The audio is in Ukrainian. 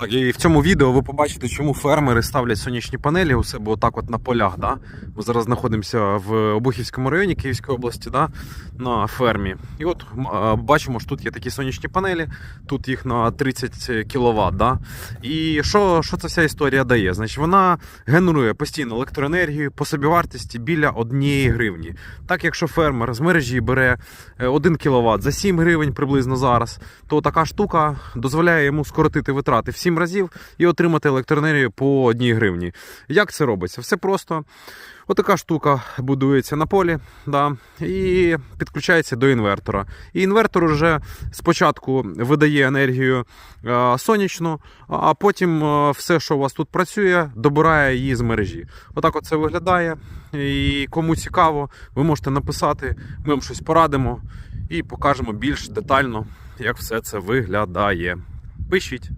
Так, і в цьому відео ви побачите, чому фермери ставлять сонячні панелі у себе отак от на полях. Да? Ми зараз знаходимося в Обухівському районі Київської області да? на фермі. І от бачимо, що тут є такі сонячні панелі, тут їх на 30 кВт. Да? І що, що ця вся історія дає? Значить, вона генерує постійно електроенергію по собівартості біля 1 гривні. Так, якщо фермер з мережі бере е, 1 кВт за 7 гривень приблизно зараз, то така штука дозволяє йому скоротити витрати 7 разів і отримати електроенергію по 1 гривні. Як це робиться? Все просто. Отака штука будується на полі да, і підключається до інвертора. І інвертор вже спочатку видає енергію е, сонячну, а потім е, все, що у вас тут працює, добирає її з мережі. Отак от це виглядає. І кому цікаво, ви можете написати, ми вам щось порадимо і покажемо більш детально, як все це виглядає. Пишіть.